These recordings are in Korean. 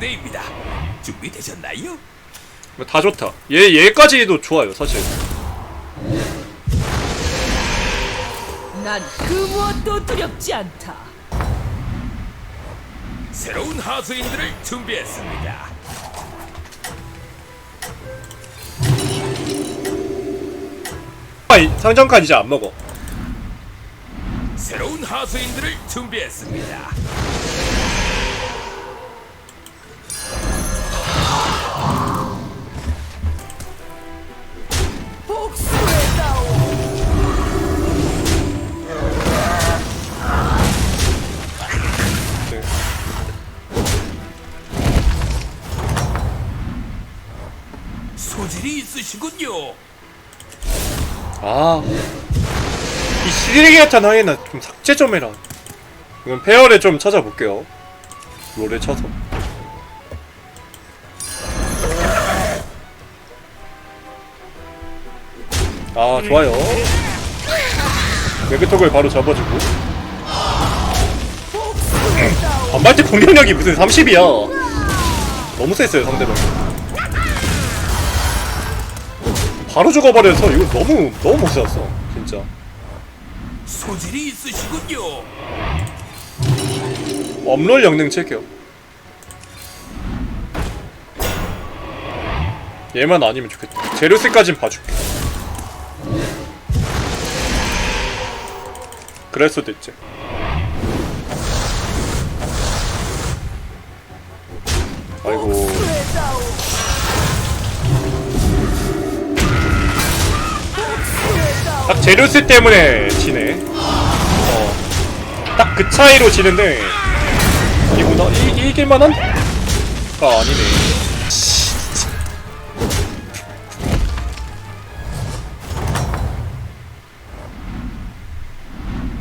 상대입니다. 준비되셨나요? 뭐다 좋다. 얘 얘까지도 좋아요 사실. 난 그 무엇도 두렵지 않다. 새로운 하수인들을 준비했습니다. 아, 이- 상점칸 이제 안 먹어. 새로운 하수인들을 준비했습니다. 있으시군요. 아. 이 시리기 같은 하이나 좀 삭제 좀 해라. 이건 페어를 좀 찾아볼게요. 롤에 쳐서. 아, 좋아요. 웨그톡을 바로 잡아주고. 반발대 공격력이 무슨 30이야. 너무 셌어요, 상대방. 바로 죽어버려서 이거 너무, 너무 못 쐈어. 진짜. 소질이 있으시군요. 업롤 영능 칠게요. 얘만 아니면 좋겠다. 제루스까진 봐줄게. 수도 있지. 아이고. 딱 제루스 때문에 지네. 어. 딱 그 차이로 지는데 이보다 이, 이길만한? 가 아니네.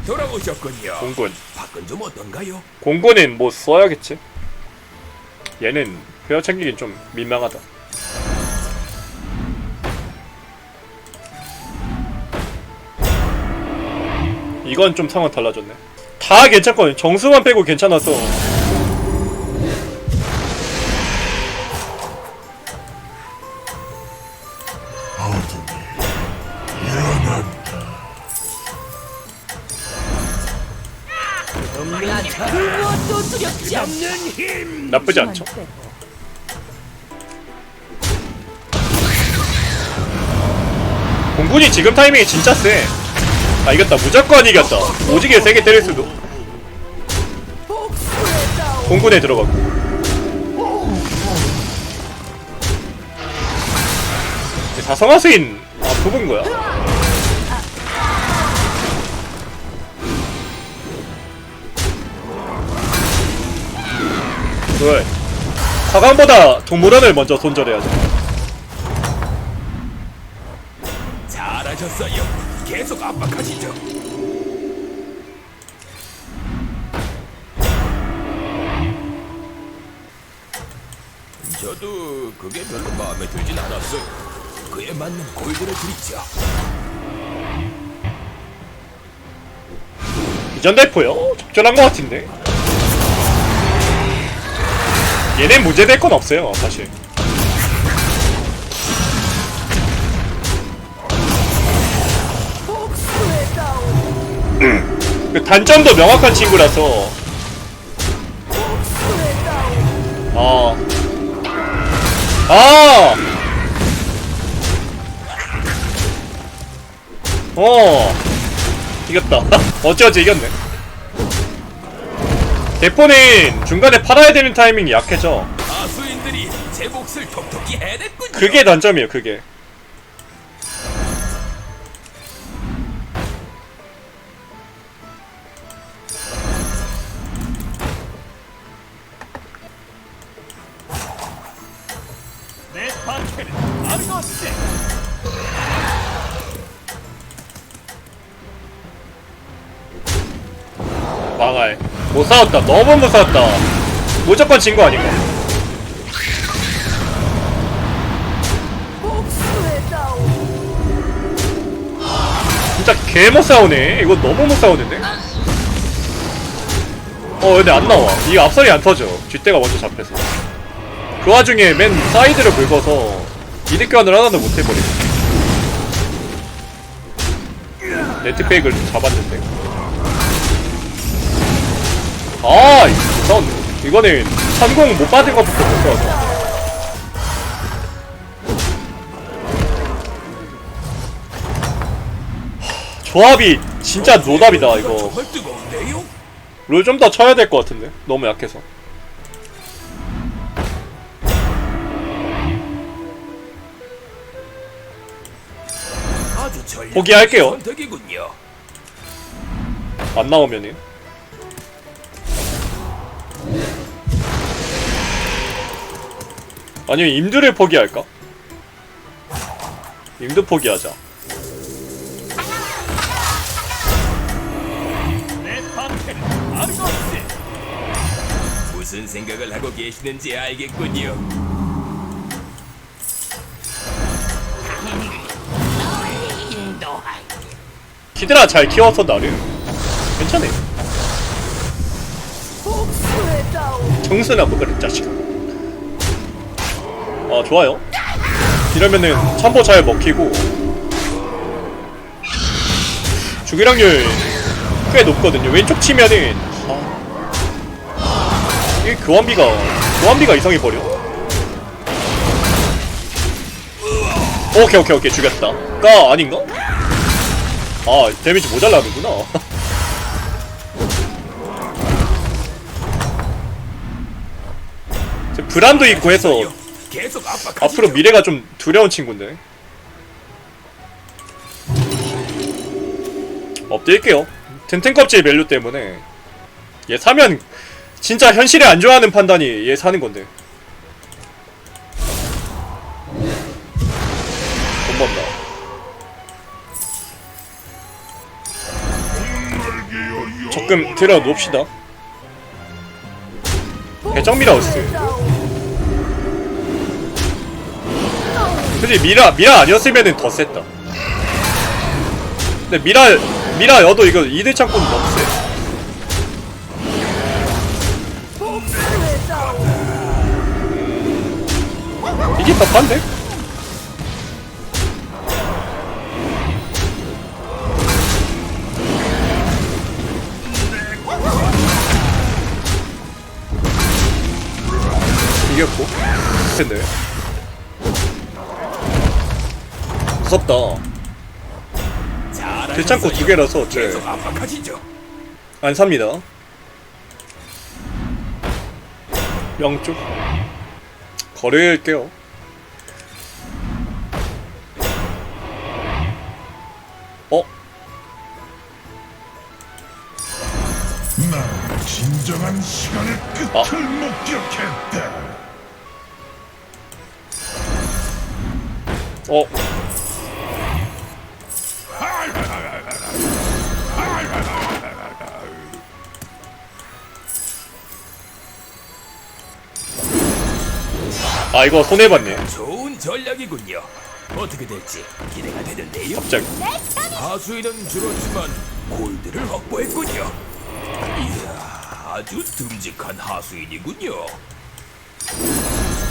돌아오셨군요. 공군. 밖은 좀 어떤가요? 공군은 뭐 써야겠지. 얘는 회화 챙기긴 좀 민망하다. 이건 좀 상황 달라졌네. 다 괜찮거든. 정수만 빼고 않다. 나쁘지 않죠. 공군이 지금 타이밍이 진짜 세. 아 이겼다. 무조건 이겼다. 오지게 세게 때릴 수도. 공군에 들어가고. 다성화수인 아 부분 거야. 왜? 사관보다 동물원을 먼저 손절해야죠. 잘하셨어요. 계속 압박하시죠. 저도 그게 별로 마음에 들진 않았어요. 그에 맞는 골드를 드리죠. 이전 대포요? 적절한 것 같은데. 얘네 문제될 건 없어요, 사실. 그 단점도 명확한 친구라서. 아. 아! 어. 이겼다. 어찌어찌 이겼네. 대포는 중간에 팔아야 되는 타이밍이 약해져. 그게 단점이에요, 그게. 망할. 못 싸웠다. 너무 못 싸웠다. 무조건 진 거 아닌가? 진짜 개 못 싸우네. 이거 너무 못 싸우는데? 어, 근데 안 나와. 이 앞설이 안 터져. 뒷대가 먼저 잡혀서. 그 와중에 맨 사이드를 긁어서 이득 교환을 하나도 못 해버리고 네트백을 잡았는데 아 이건 이거는 성공 못 받은 것부터 못 써서 하, 조합이 진짜 노답이다 이거? 롤 좀 더 쳐야 될 것 같은데? 너무 약해서. 포기할게요. 안 나오면은 아니면 임두를 포기할까? 임두 포기하자. 무슨 생각을 하고 계시는지 알겠군요. 히드라 잘 키워서 나를 괜찮네 복수했다오. 정순하고 그래 자식 아 좋아요. 이러면은 참보 잘 먹히고. 주기량률 꽤 높거든요. 왼쪽 치면은 아, 이 교환비가 교환비가 이상해 버려. 오케이 오케이 오케이. 죽였다. 까 아닌가? 아 데미지 모자라는구나. 저 브란도 있고 해서 계속 압박하시죠. 앞으로 미래가 좀 두려운 친구인데. 엎드릴게요. 튼튼 껍질 밸류 때문에. 얘 사면 진짜 현실에 안 좋아하는 판단이 얘 사는 건데. 돈 번다. 적금 들어 놓읍시다. 배정 미라우스 솔직히 미라 미라 아니었으면은 더 셌다. 근데 미라 미라 여도 이거 이대 창고는 너무 세. 이게 답한데? 이겼고 근데 무섭다. 대창고 두 개라서 압박하시죠. 안 삽니다. 영쪽 거래할게요. 어? 난 진정한 시간의 끝을 아. 목격했다. 어? 아 이거 손해봤네 좋은 전략이군요. 어떻게 될지 기대가 되는데요. 갑자기 하수인은 줄었지만 골드를 확보했군요. 이야, 아주 듬직한 하수인이군요.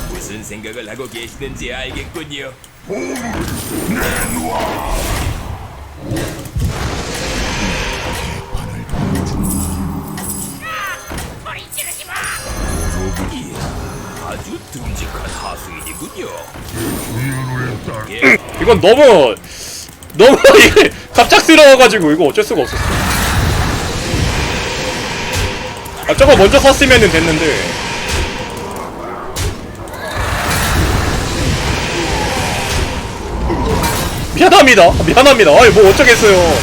무슨 생각을 하고 계시는지 알겠군요. 이야, 아주 듬직한 하수인이군요. 예, 이건 너무 너무 이게 갑작스러워가지고 이거 어쩔 수가 없었어. 아 저거 먼저 샀으면은 됐는데. 미안합니다. 미안합니다. 아이 뭐 어쩌겠어요.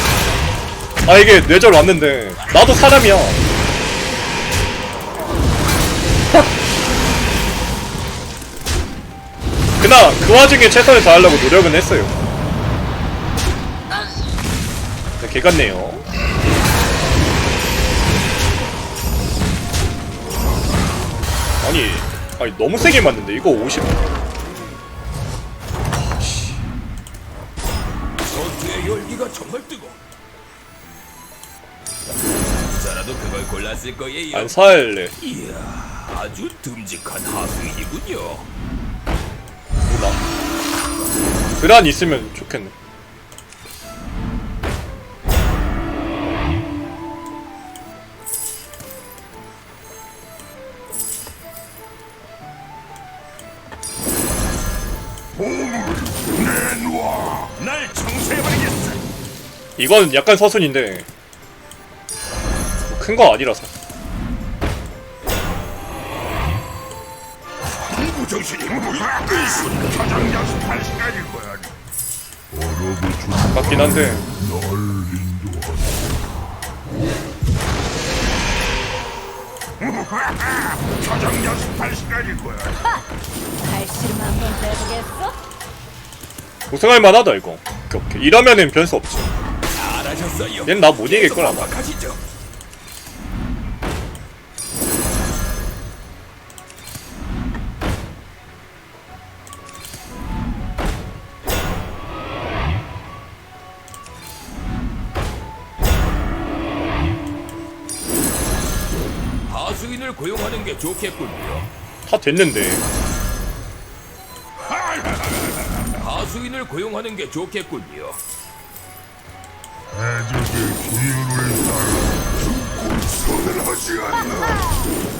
아 이게 뇌절 왔는데. 나도 사람이야 그나 그 와중에 최선을 다하려고 노력은 했어요. 네, 개 같네요. 아니, 아니 너무 세게 맞는데 이거 50. 전투의 열기가 정말 뜨거. 저라도 그걸 골랐을 거예요. 안 살래. 이야, 아주 듬직한 하수인이군요. 뭐나? 드란 있으면 좋겠네. 날. 이건 약간 서순인데 큰 거 아니라서. 정신이 뭐야? 그 순간 가장 연습할 시간일 거야. 같긴 한데. 가장 연습할 시간일 거야. 발씨름 한번 해보겠어? 우승할 만하다 이거. 오케이 오케이. 이러면은 변수 없지. 잘하셨어요. 얜 나 못 이길 걸 아마. 가시죠. 좋겠군요. 다 됐는데. 하수인을 고용하는 게 좋겠군요. 해적의 기운을 따라 손을 하지 않나.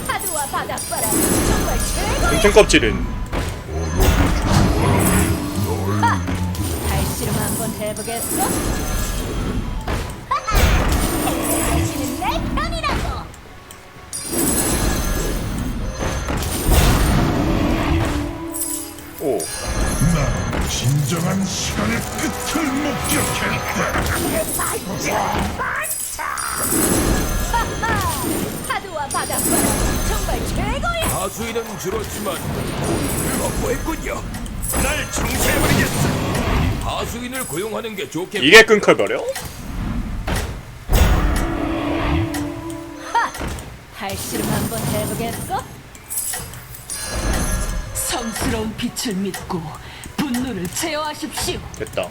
파도와 바닷바람 정말 최고야! 엄청 껍질은 발씨름 한번 해보겠어? 당신은 내 편이라고! 오. 난 진정한 시간의 끝을 목격했다. 하하! 파도와 바닷바람 정말 최고야! 하수인은 줄었지만 고용을 확보했군요. 날 청소해버리겠어. 하수인을 고용하는 게 좋겠군요. 이게 끊겨버려? 발씨름 한번 해보겠어? 성스러운 빛을 믿고 분노를 제어하십시오. 됐다.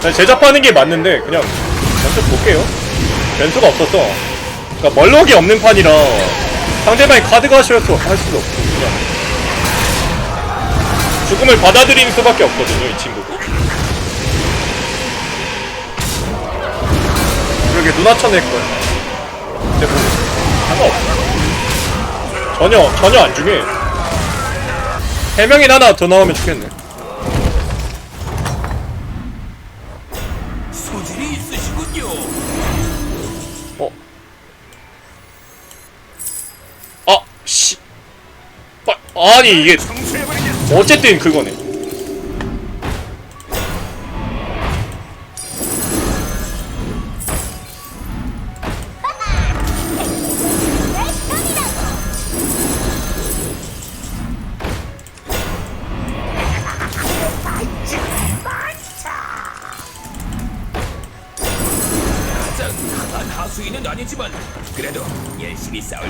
그냥 제작하는 게 맞는데 그냥 먼저 볼게요. 변수가 없어서 그러니까 멀록이 없는 판이라 상대방이 카드가 싫어서 할 수도 없고 그냥 죽음을 받아들이는 수밖에 없거든요 이 친구도. 그러게 눈화쳐낼 거 전혀 전혀 안 중요해. 해명인 하나 더 나오면 좋겠네. 소질이 있으시군요. 어. 아, 씨. 빠, 아니, 이게. 어쨌든 그거네.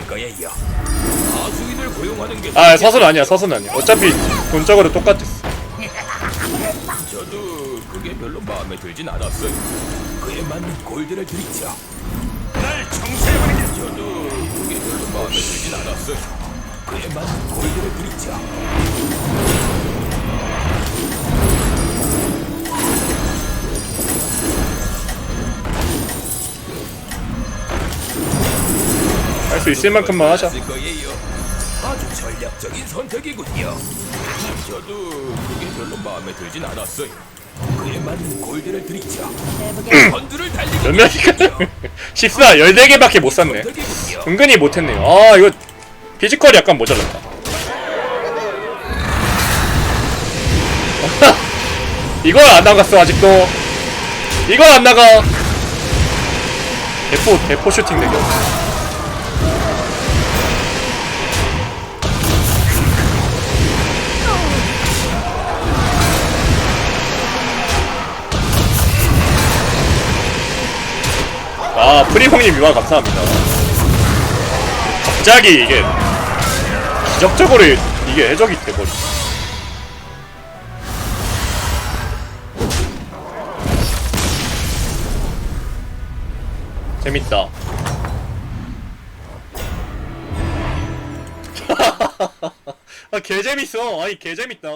거예요. 하수인을 고용하는 게 아, 사선 아니야, 사선 아니야. 어차피 돈적으로 똑같았어. 저도 그게 별로 마음에 들진 않았어요. 그에 맞는 골드를 드리죠. 날 청소해버리겠 저도 그게 별로 마음에 들진 않았어요. 그에 맞는 골드를 드리죠. 수 있을 만큼만 하자. 거예요. 아주 전략적인 선택이군요. 저도 그게 별로 마음에 들진 않았어요. 그에 맞는 골드를 드리죠. 해보겠어? 선두를 달리고 몇 명이니까? 14, 14개밖에 못 샀네. 선택이군요. 은근히 못했네요. 아, 이거, 피지컬이 약간 모자랐다. 이걸 안 나갔어, 아직도. 이걸 안 나가. 대포, 대포 슈팅 대결. 아, 프리홍님 유화 감사합니다. 갑자기 이게 기적적으로 이게 해적이 돼버리. 재밌다. 아, 개 재밌어. 아니, 개 재밌다.